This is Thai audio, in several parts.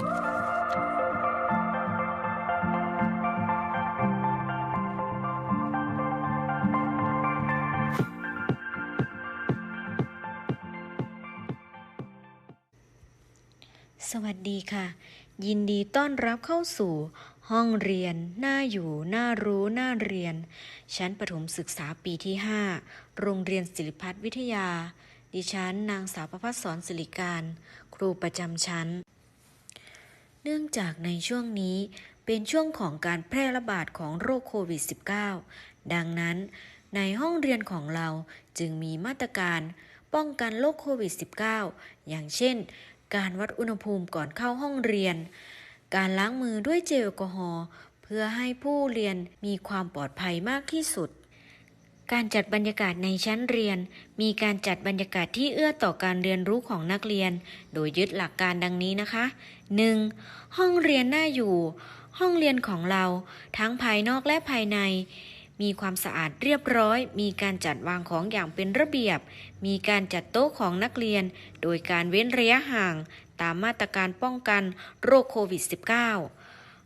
สวัสดีค่ะ ยินดีต้อนรับเข้าสู่ห้องเรียนน่าอยู่น่ารู้น่าเรียน ชั้นประถมศึกษาปีที่ 5 โรงเรียนศิริพัฒน์วิทยา ดิฉันนางสาวประพัฒสอนศิริการ ครูประจำชั้น เนื่องจากในช่วงนี้เป็นช่วงของการแพร่ระบาดของโรคโควิด -19 ดังนั้น ในห้องเรียนของเราจึงมีมาตรการป้องกันโรคโควิด -19 อย่างเช่น การวัดอุณหภูมิก่อนเข้าห้องเรียน การล้างมือด้วยเจลแอลกอฮอล์เพื่อให้ผู้เรียนมีความปลอดภัยมากที่สุด การจัดบรรยากาศในชั้นเรียน มีการจัดบรรยากาศที่เอื้อต่อการเรียนรู้ของนักเรียน โดยยึดหลักการดังนี้นะคะ 1. ห้องเรียนน่าอยู่ ห้องเรียนของเรา ทั้งภายนอกและภายใน มีความสะอาดเรียบร้อย มีการจัดวางของอย่างเป็นระเบียบ มีการจัดโต๊ะของนักเรียน โดยการเว้นระยะห่าง ตามมาตรการป้องกันโรคโควิด -19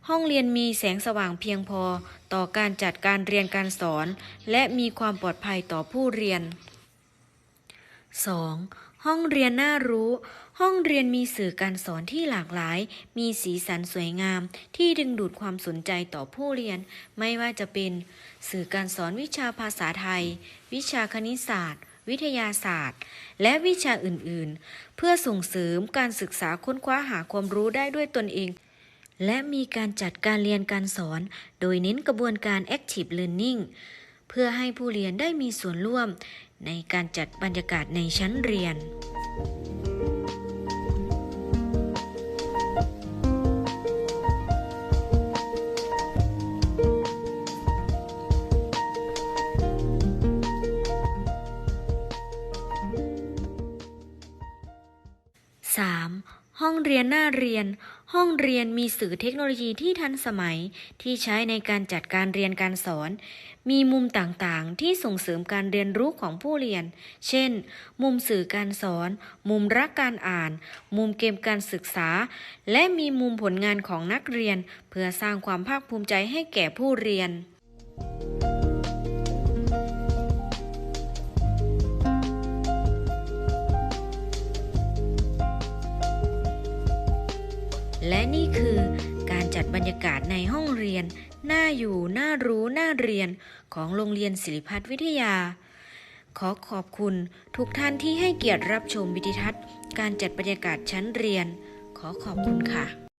ห้องเรียนมีแสงสว่างเพียงพอต่อการจัดการเรียนการสอน และมีความปลอดภัยต่อผู้เรียน 2. ห้องเรียนน่ารู้ ห้องเรียนมีสื่อการสอนที่หลากหลาย มีสีสันสวยงาม ที่ดึงดูดความสนใจต่อผู้เรียน ไม่ว่าจะเป็น สื่อการสอนวิชาภาษาไทย วิชาคณิตศาสตร์ วิทยาศาสตร์ และวิชาอื่น ๆ เพื่อส่งเสริมการศึกษาค้นคว้าหาความรู้ได้ด้วยตนเอง และมีการจัดการเรียนการสอน โดยเน้นกระบวนการ active learning เพื่อให้ผู้เรียนได้มีส่วนร่วม ในการจัดบรรยากาศในชั้นเรียน 3. ห้องเรียนหน่าเรียน ห้องเรียนมีสื่อเทคโนโลยีที่ทันสมัยที่ใช้ในการจัดการเรียนการสอน มีมุมต่างๆ ที่ส่งเสริมการเรียนรู้ของผู้เรียน เช่น มุมสื่อการสอน มุมรักการอ่าน มุมเกมการศึกษา และมีมุมผลงานของนักเรียน เพื่อสร้างความภาคภูมิใจให้แก่ผู้เรียน และนี่คือการจัดบรรยากาศในห้องเรียน น่าอยู่น่ารู้น่าเรียนของโรงเรียนศิริพัฒน์วิทยา ขอขอบคุณทุกท่านที่ให้เกียรติรับชมวิดิทัศน์ การจัดบรรยากาศชั้นเรียน ขอขอบคุณค่ะ